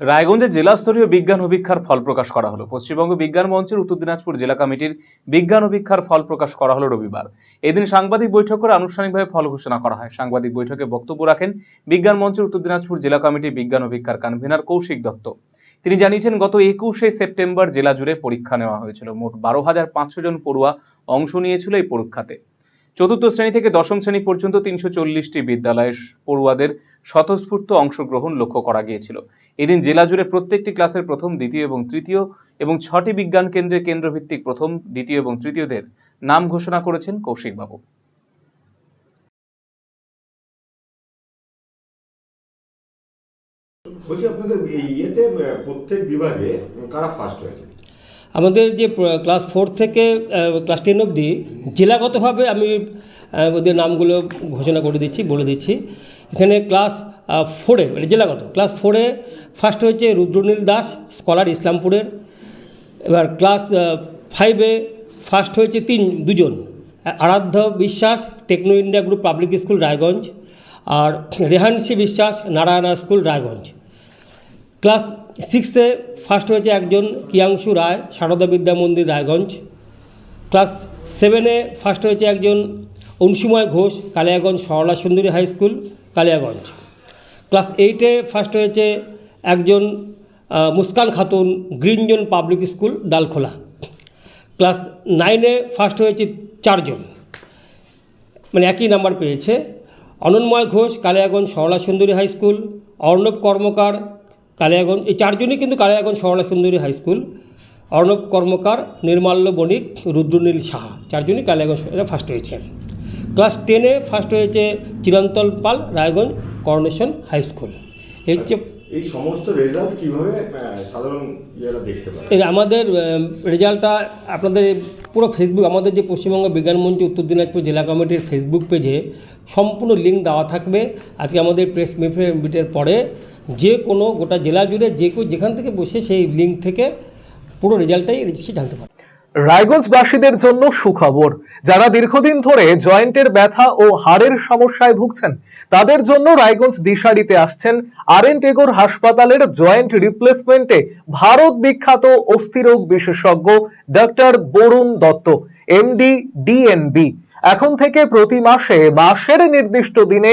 রায়গঞ্জে জেলাস্তরীয় বিজ্ঞান অভিক্ষার ফল প্রকাশ করা হলো। পশ্চিমবঙ্গ বিজ্ঞান মঞ্চের উত্তর দিনাজপুর জেলা কমিটির বিজ্ঞান অভিক্ষার ফল প্রকাশ করা হলো রবিবার। এদিন সাংবাদিক বৈঠক করে আনুষ্ঠানিকভাবে ফল ঘোষণা করা হয়। সাংবাদিক বৈঠকে বক্তব্য রাখেন বিজ্ঞান মঞ্চের উত্তর দিনাজপুর জেলা কমিটির বিজ্ঞান অভিক্ষার কনভেনার কৌশিক দত্ত। তিনি জানিয়েছেন, গত একুশে সেপ্টেম্বর জেলা জুড়ে পরীক্ষা নেওয়া হয়েছিল। মোট বারো হাজার পাঁচশো জন পড়ুয়া অংশ নিয়েছিল এই পরীক্ষাতে। চতুর্থ শ্রেণি থেকে দশম শ্রেণি পর্যন্ত তিনশো চল্লিশটি বিদ্যালয়ের পড়ুয়াদের স্বতঃস্ফূর্ত অংশগ্রহণ লক্ষ্য করা গিয়েছিল। এদিন জেলা জুড়ে প্রত্যেকটি ক্লাসের প্রথম, দ্বিতীয় এবং তৃতীয় এবং ছটি বিজ্ঞান কেন্দ্রের কেন্দ্রভিত্তিক প্রথম, দ্বিতীয় এবং তৃতীয়দের নাম ঘোষণা করেছেন কৌশিকবাবু। বলছি আপনাদের ইয়েতে প্রত্যেক বিভাগে কারা ফার্স্ট হয়েছে? আমাদের যে ক্লাস ফোর থেকে ক্লাস টেন অবধি জেলাগতভাবে আমি ওদের নামগুলো ঘোষণা করে দিচ্ছি, বলে দিচ্ছি। এখানে ক্লাস ফোরে মানে জেলাগত ক্লাস ফোরে ফার্স্ট হয়েছে রুদ্রনীল দাস স্কলার ইসলামপুরের। এবার ক্লাস ফাইভে ফার্স্ট হয়েছে তিন, দুজন, Aradhya Biswas techno India group public school Raiganj, আর রেহানসি বিশ্বাস, নারায়ণা স্কুল রায়গঞ্জ। ক্লাস সিক্সে ফার্স্ট হয়েছে একজন কিয়াংশু রায়, সারদা বিদ্যা মন্দির, রায়গঞ্জ। ক্লাস সেভেনে ফার্স্ট হয়েছে একজন অংশুময় Ghosh, Kaliaganj Sarala Sundari high school, Kaliaganj. Class এইটে ফার্স্ট হয়েছে একজন Muskan Khatun green zone public school, Dalkhola. Class নাইনে ফার্স্ট হয়েছে চারজন। মানে একই নাম্বার পেয়েছে। অনন্ময় ঘোষ, কালিয়াগঞ্জ সরলা সুন্দরী হাই স্কুল, অর্ণব কর্মকার কালিয়াগঞ্জ, এই চারজনই কিন্তু কালিয়াগঞ্জ সরলা সুন্দরী হাই স্কুল। অর্ণব কর্মকার নির্মাল্য বণিক, রুদ্রনীল সাহা, চারজনই কালিয়াগঞ্জ ফার্স্ট হয়েছে। ক্লাস টেনে ফার্স্ট হয়েছে Chirantal Pal, Raiganj coronation high school. এই হচ্ছে এই সমস্ত রেজাল্ট কীভাবে সাধারণ দেখতে পারে? আমাদের রেজাল্টটা আপনাদের পুরো ফেসবুক আমাদের যে পশ্চিমবঙ্গ বিজ্ঞান মঞ্চ উত্তর দিনাজপুর জেলা কমিটির ফেসবুক পেজে সম্পূর্ণ লিঙ্ক দেওয়া থাকবে। আজকে আমাদের প্রেস মিটের পরে যে কোনো গোটা জেলা জুড়ে যে কেউ যেখান থেকে বসে সেই লিঙ্ক থেকে পুরো রেজাল্টটাই জানতে পারে রায়গঞ্জবাসীদের জন্য সুখবর। যারা দীর্ঘদিন ধরে জয়েন্টের ব্যথা ও হাড়ের সমস্যায় ভুগছেন, তাদের জন্য রায়গঞ্জ দিশারিতে আসছেন আরএন টেগোর হাসপাতালের জয়েন্ট রিপ্লেসমেন্টে ভারত বিখ্যাত অস্থিরোগ বিশেষজ্ঞ doctor Barun Dutta, MD, DNB. এখন থেকে প্রতি মাসে মাসের নির্দিষ্ট দিনে